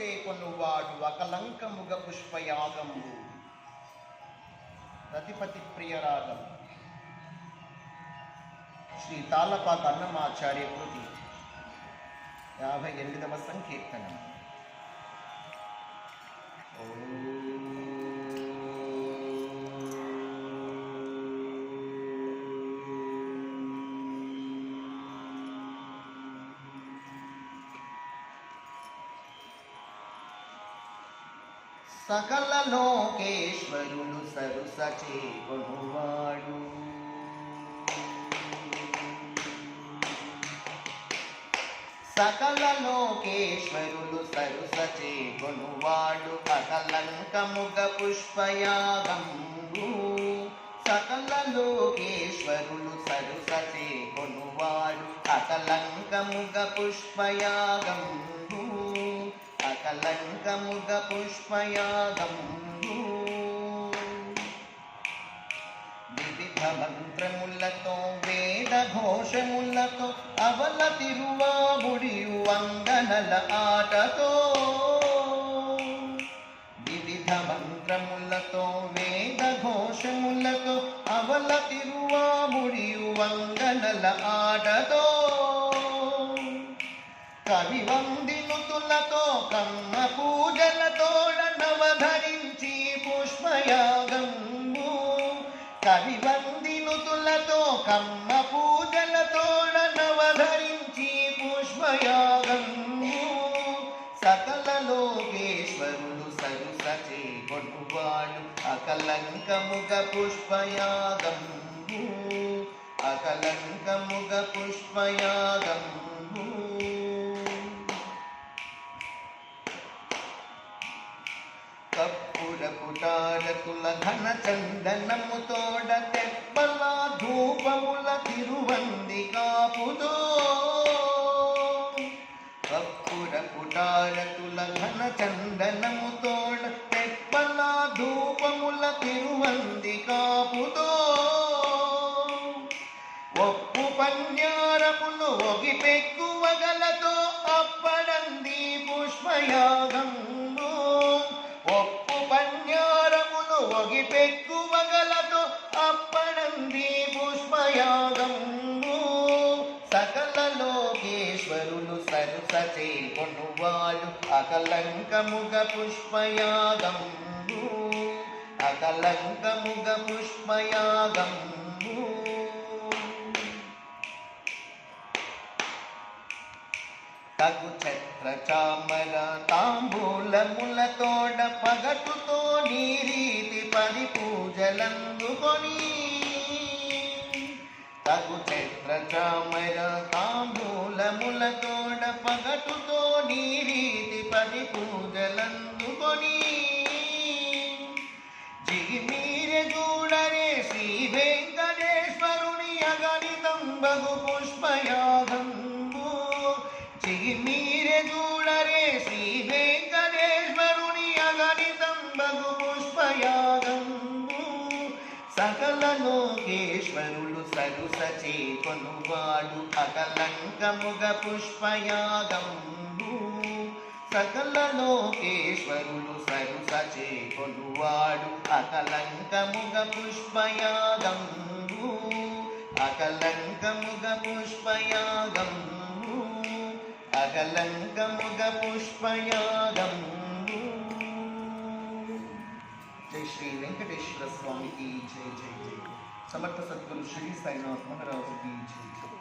చేకొనువాడు అకలంకముగ పుష్పయాగము. రతిపతి ప్రియరాగం. శ్రీ తాళపాక అన్నమాచార్య కృతి. యాభై ఎనిమిదవ సంకీర్తనం. ఓ సకల లోకేశ్వరుడు సరుస కొనువాడు. సకల లోకేశ్వరులు సరుస కొనువాడు. అకలంకముగ పుష్పయాగంబు సకల లోకేశ్వరులు సరుస కొనువాడు. అకలంకముగ పుష్పయాగంబు కలంకముగ పుష్పయాగంబు వివిధ మంత్రములతో వేద ఘోషములతో అవల తిరువాబుడియు వందనల ఆటతో. వివిధ మంత్రములతో వేద ఘోషములతో అవల తిరువాబుడియు వందనల ఆటతో. కవి వందిన వందినుతులతో కమ్మ పూజలతోడ నవధరించి పుష్పయాగంబు. కవి వందినుతులతో కమ్మ పూజలతోడ నవధరించి పుష్పయాగంబు. సకల లోకేశ్వరుడు సరు సచే కొట్టువాడు అకలంకముగ పుష్పయాగంబు. అకలంకముగ పుష్పయాగంబు. కప్పుల ఘన చందనము తోడ తెప్పల ధూపముల తిరువంది కాపుదో కప్పుల కుటారకుల ఘన చందనము తోడ తెప్పల ధూపముల తిరువంది కాపుదో కొనువాడు అకలంకముగ పుష్పయాగంబు. అకలంకముగ పుష్పయాగంబు. తగు ఛత్ర చామర తాంబూలములతోడ పగటుతో నీ రీతి పది పూజలందుకొని. తగు ఛత్ర చామర తాంబూలములతో పూజలందుకొని జిగిమీరెగూడరే శ్రీ వెంకటేశ్వరుని అగణితం బహు పుష్పయాగంబు. జిగిమీరెగూడరే శ్రీ వెంకటేశ్వరుని అగణితం బహు పుష్పయాగంబు. సకల లోకేశ్వరులు సరుసచే కొనువాడు అకలంకముగ పుష్పయాగంబు. సకల లోకేశ్వరులు సరుసచే కొనువాడు అకలంకముగ పుష్పయాగంబు అకలంకముగ పుష్పయాగంబు అకలంకముగ పుష్పయాగంబు. జై శ్రీ వెంకటేశ్వర స్వామికి జై జై జై. సమర్థ సద్గురు శ్రీ సాయినాథ్ మహారాజుకి జై జై.